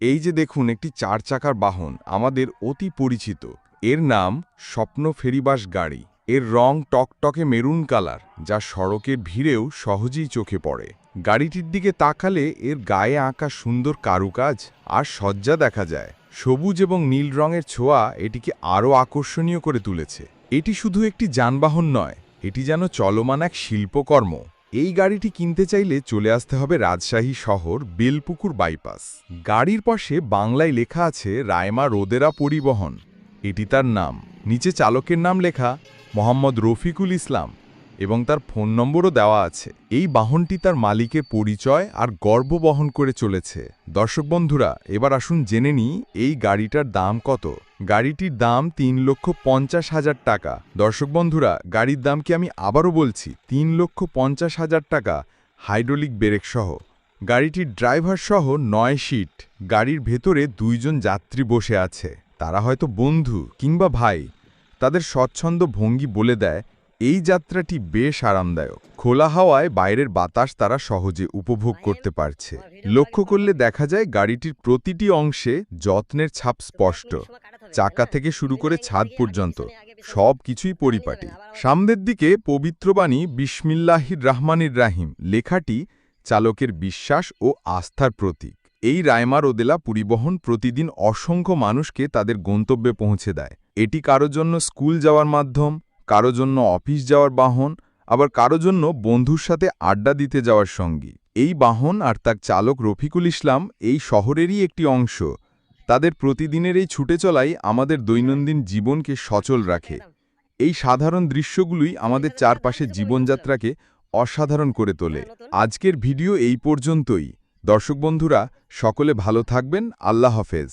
এই যে দেখুন, একটি চার চাকার বাহন, আমাদের অতি পরিচিত। এর নাম স্বপ্ন ফেরিবাস গাড়ি। এর রং টকটকে মেরুন কালার, যা সড়কের ভিড়েও সহজেই চোখে পড়ে। গাড়িটির দিকে তাকালে এর গায়ে আঁকা সুন্দর কারুকাজ আর সজ্জা দেখা যায়। সবুজ এবং নীল রঙের ছোঁয়া এটিকে আরও আকর্ষণীয় করে তুলেছে। এটি শুধু একটি যানবাহন নয়, এটি যেন চলমান এক শিল্পকর্ম। এই গাড়িটি কিনতে চাইলে চলে আসতে হবে রাজশাহী শহর বেলপুকুর বাইপাস। গাড়ির পাশে বাংলায় লেখা আছে রায়মা রোদেরা পরিবহন। এটি তার নাম। নিচে চালকের নাম লেখা মোহাম্মদ রফিকুল ইসলাম। এবং তার ফোন নম্বরও দেওয়া আছে। এই বাহনটি তার মালিকের পরিচয় আর গর্ব বহন করে চলেছে। দর্শক বন্ধুরা, এবার আসুন জেনে নিই এই গাড়িটার দাম কত। গাড়িটির দাম তিন লক্ষ পঞ্চাশ হাজার টাকা। দর্শক বন্ধুরা, গাড়ির দাম কি আমি আবারও বলছি? তিন লক্ষ পঞ্চাশ হাজার টাকা, হাইড্রোলিক ব্রেক সহ। গাড়িটির ড্রাইভার সহ নয় সিট। গাড়ির ভেতরে দুইজন যাত্রী বসে আছে। তারা হয়তো বন্ধু কিংবা ভাই। তাদের স্বচ্ছন্দ ভঙ্গি বলে দেয় এই যাত্রাটি বেশ আরামদায়ক। খোলা হাওয়ায় বাইরের বাতাস তারা সহজে উপভোগ করতে পারছে। লক্ষ্য করলে দেখা যায় গাড়িটির প্রতিটি অংশে যত্নের ছাপ স্পষ্ট। চাকা থেকে শুরু করে ছাদ পর্যন্ত সব কিছুই পরিপাটি। সামনের দিকে পবিত্রবাণী বিসমিল্লাহির রহমানির রাহিম লেখাটি চালকের বিশ্বাস ও আস্থার প্রতীক। এই রায়মার ওদেলা পরিবহন প্রতিদিন অসংখ্য মানুষকে তাদের গন্তব্যে পৌঁছে দেয়। এটি কারও জন্য স্কুল যাওয়ার মাধ্যম কারও জন্য অফিস যাওয়ার বাহন, আবার কারও জন্য বন্ধুর সাথে আড্ডা দিতে যাওয়ার সঙ্গী। এই বাহন আর তার চালক রফিকুল ইসলাম এই শহরেরই একটি অংশ। তাদের প্রতিদিনের এই ছুটে চলাই আমাদের দৈনন্দিন জীবনকে সচল রাখে। এই সাধারণ দৃশ্যগুলোই আমাদের চারপাশের জীবনযাত্রাকে অসাধারণ করে তোলে। আজকের ভিডিও এই পর্যন্তই। দর্শক বন্ধুরা, সকলে ভালো থাকবেন। আল্লাহ হাফেজ।